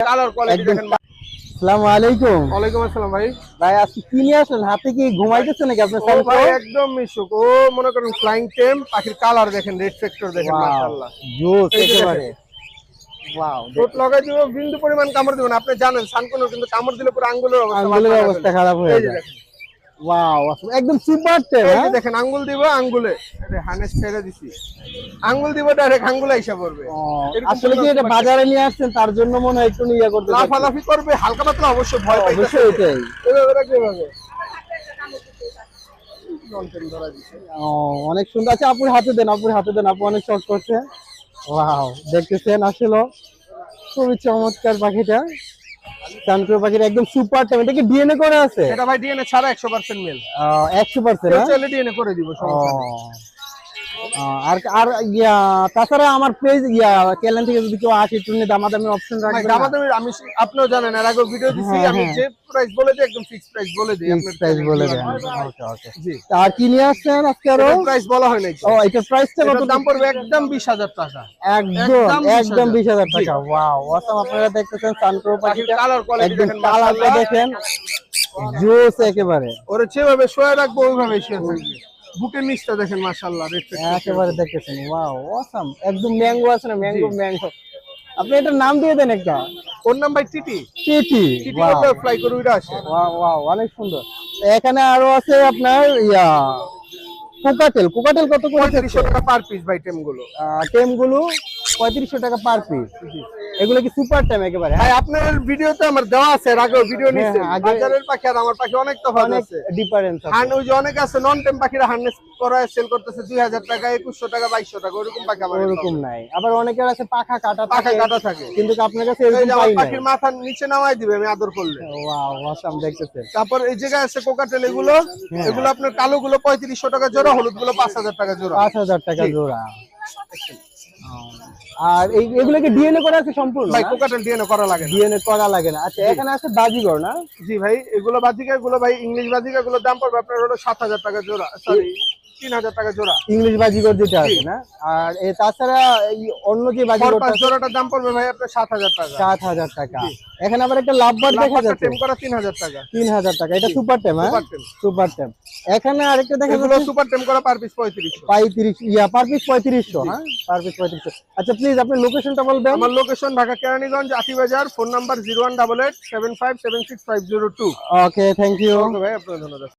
Colour quality দেখেন আসসালামু আলাইকুম। ওয়ালাইকুম আসসালাম ভাই। ভাই আজকে কি নিয়ে আসলেন? হাতে কি ঘুমাইতেছে নাকি আপনার ও ভাই একদম মিশুক। ও মনে করেন ফ্লাইং টেম পাখির কালার দেখেন রেড ফ্যাক্টর দেখেন মাশাআল্লাহ। জোস এই একেবারে। ওয়াও ঠোঁট লাগাই দিব বিন্দু পরিমাণ কামড় দিবেন আপনি জানেন সানকুনো কিন্তু কামড় দিলে পুরো আঙ্গুলের অবস্থা আঙ্গুলের অবস্থা খারাপ হয়ে। যায়। ওয়াও একদম সুপার টেপ হ্যাঁ? দেখেন আঙ্গুল দিব আঙ্গুলে। হানেস ছেড়ে দিছি। আঙ্গুল দিব ডাইরেক্ট আঙ্গুলে আইসা পড়বে। আসলে কি এটা বাজারে নিয়ে আসছেন? তার জন্য মনে হয় একটু ইয়ে করতে লাফালাফি করবে হালকা পাতলা অবশ্যই ভয় পাইতেছে। অবশ্যই এটাই। এভাবে রাখবে এভাবে। অনেক সুন্দর। আছে আপুর হাতে দেন আপুর হাতে দেন। আপু অনেক শখ করছে। ওয়াও দেখতেছেন আসলে। খুবই চমৎকার পাখিটা। চানকুর পাখির একদম সুপার টাইম এটা কি ডিএনএ করে আছে? এটা ভাই ডিএনএ ছাড়া 100% মেল একশো পার্সেন্ট কেউ ডিএনএ করে দিব সমস্যা আর আর ইয়া তাছাড়া আমার পেজ ইয়া কেলেন থেকে যদি কেউ আসে একটু দামাদামি অপশন রাখবেন দামাদামি আমি আপনিও জানেন এর আগে ভিডিও দিছি হ্যাঁ, আমি হ্যাঁ। যে প্রাইস বলে দিই একদম ফিক্স প্রাইস বলে দিই আপনার প্রাইস বলে দেন। ওকে ওকে জি। আর কি নিয়ে আসছেন আজকে আরও? প্রাইস বলা হয় নাই ও এটা প্রাইসটা কত? দাম পড়বে একদম 20000 টাকা। একদম একদম একদম 20,000 বিশ হাজার টাকা। ওয়াও অসাম আপনারা দেখতেছেন পাখিটা। কালার কোয়ালিটি দেখেন কালারটা দেখেন। জোস একেবারে। ওরে যেভাবে শোয়া রাখব ওইভাবে শুয়ে থাকবে। বুকের নিচটা দেখেন মাশাআল্লাহ একেবারে দেখতেছেন ওয়াও অসাম একদম ম্যাঙ্গো আছে না ম্যাঙ্গো ম্যাঙ্গো। আপনি এটার নাম দিয়ে দেন একটা। ওর নাম ভাই টিটি। টিটি টিটি ফ্লাই করে উড়ে আসে। ওয়াও ওয়াও অনেক সুন্দর। এখানে আরও আছে আপনার ইয়া কোকাটেল। কোকাটেল কত করে টাকা পার পিস ভাই টেমগুলো টেমগুলো পঁয়ত্রিশশো টাকা পার পিস এগুলো কি সুপার টাইম একেবারে হ্যাঁ? ভাই আপনার ভিডিওতে আমার দেওয়া আছে এর আগেও ভিডিও নিচ্ছে হ্যাঁ, আগে- বাজারের পাখি আর আমার পাখি অনেক তফাৎ আছে। ডিফারেন্স আছে। হান ওই যে অনেক আছে নন টেম পাখিরা হার্নেস করায় সেল করতেছে দুই হাজার টাকা একুশশো টাকা বাইশশো টাকা ওরকম পাখি আমার ওরকম নাই। আবার অনেকের আছে পাখা কাটা পাখা কাটা থাকে। কিন্তু আপনার কাছে এরকম পাই নাই। পাখির মাথা নিচে নামাই দিবে আমি আদর করলে। ওয়াও অসাম দেখতেছেন। তারপর এই জায়গায় আছে কোকাটেল এগুলো। হ্যাঁ। এগুলো আপনার কালো গুলো পঁয়ত্রিশশো টাকা জোড়া হলুদগুলো পাঁচ হাজার টাকা জোড়া। পাঁচ হাজার টাকা জোড়া। আর এই এগুলো কি ডিএনএ করা আছে সম্পূর্ণ ভাই কোকাটেল ডিএনএ করা লাগে ডিএনএ করা লাগে না। আচ্ছা এখানে আছে বাজিগর না? জি ভাই এগুলো বাজিকা এগুলো ভাই ইংলিশ বাজিকা গুলোর দাম পড়বে আপনার হলো সাত হাজার টাকা জোড়া। সরি তিন হাজার টাকা জোড়া। ইংলিশ বাজিগর যেটা আছে না? আর তাছাড়া এই অন্য যে জোড়াটার দাম পড়বে ভাই আপনার সাত হাজার টাকা। সাত হাজার টাকা এখানে আবার একটা লাভবার দেখা যাচ্ছে টেম করা তিন হাজার টাকা। তিন হাজার টাকা। এটা সুপার টেম হ্যাঁ? সুপার টেম। এখানে আরেকটা দেখা সুপার টেম করা পার পিস পঁয়ত্রিশ পঁয়ত্রিশ ইয়া পার পিস পঁয়ত্রিশশো হ্যাঁ? পার পিস পঁয়ত্রিশশো। আচ্ছা প্লিজ আপনি লোকেশনটা বলবেন। আমার location Dhaka Keraniganj Atibazar phone number zero one double eight seven five seven six five zero two okay thank you ভাই আপনার ধন্যবাদ।